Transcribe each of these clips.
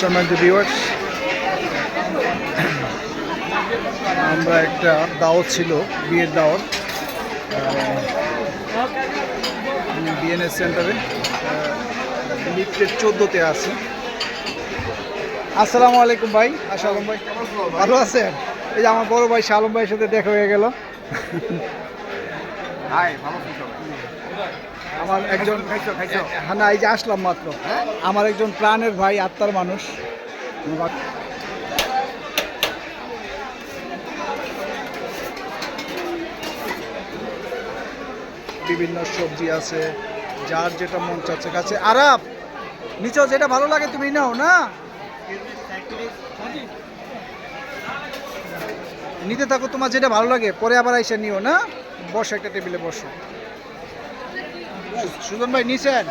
সম্মানিত ভিউয়ার্স আমরা একটা দাওয়াত ছিল, বিয়ের দাওয়াত বিএনএস সেন্টারে লিফটের চোদ্দোতে আছি। আসসালামু আলাইকুম ভাই। আশালম ভাই, ভালো আছেন? এই যে আমার বড় ভাই শালম ভাইয়ের সাথে দেখা হয়ে গেল। ভালো আমার একজন? হ্যাঁ এই যে আসলাম মাত্র। আমার একজন প্রাণের ভাই আত্মার মানুষ। বিভিন্ন সবজি আছে যার যেটা মন চাচ্ছে। কাছে আরাপ নিচেও যেটা ভালো লাগে তুমি নাও না? নিতে থাকো তোমার যেটা ভালো লাগে পরে আবার এসে নিও না? বসো, একটা টেবিলে বসো। সুজন ভাই, নিছেন?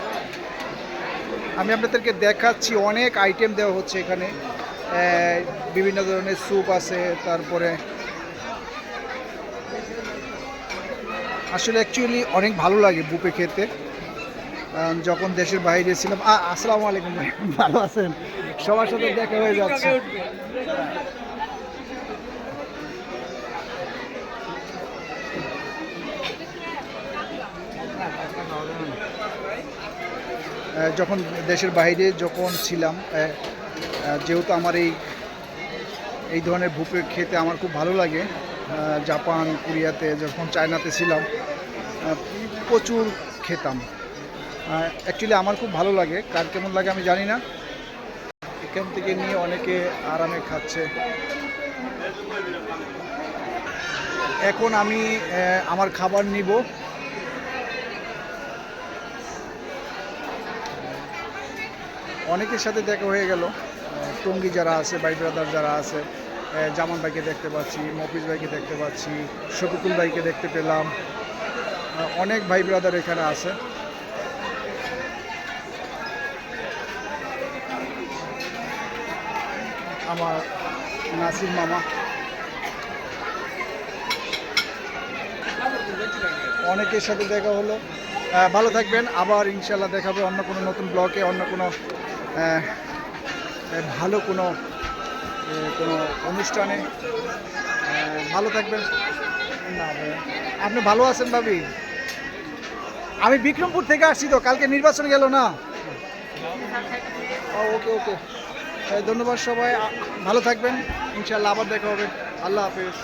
আমি আপনাদেরকে দেখাচ্ছি, অনেক আইটেম দেওয়া হচ্ছে এখানে। বিভিন্ন ধরনের স্যুপ আছে, তারপরে আসলে অ্যাকচুয়ালি অনেক ভালো লাগে বুপে খেতে। যখন দেশের বাইরে ছিলাম আসসালামু আলাইকুম ভাই, ভালো আছেন? সবার সাথে দেখা হয়ে যাচ্ছে। যখন দেশের বাইরে যখন ছিলাম যেহেতু আমার এই এই ধরনের ভুপে খেতে আমার খুব ভালো লাগে জাপান, কোরিয়াতে যখন চায়নাতে ছিলাম প্রচুর খেতাম। অ্যাকচুয়ালি আমার খুব ভালো লাগে, কার কেমন লাগে আমি জানি না। এখান থেকে নিয়ে অনেকে আরামে খাচ্ছে। এখন আমি আমার খাবার নিব। অনেকের সাথে দেখা হয়ে গেল। টঙ্গী যারা আছে, ভাই ব্রাদার যারা আছে জামান ভাইকে দেখতে পাচ্ছি, মফিজ ভাইকে দেখতে পাচ্ছি, শফিকুল ভাইকে দেখতে পেলাম। অনেক ভাই ব্রাদার এখানে আছে। আমার নাসির মামা। অনেকের সাথে দেখা হলো। ভালো থাকবেন। আবার ইনশাল্লাহ দেখাবে অন্য কোনো নতুন ব্লকে অন্য কোনো ভালো কোনো কোনো অনুষ্ঠানে ভালো থাকবেন। না। আপনি ভালো আছেন ভাবি? আমি বিক্রমপুর থেকে আসছি তো, কালকে নির্বাচন গেল না? ওকে ওকে। ধন্যবাদ সবাই। ভালো থাকবেন। ইনশাল্লাহ আবার দেখা হবে। আল্লাহ হাফেজ।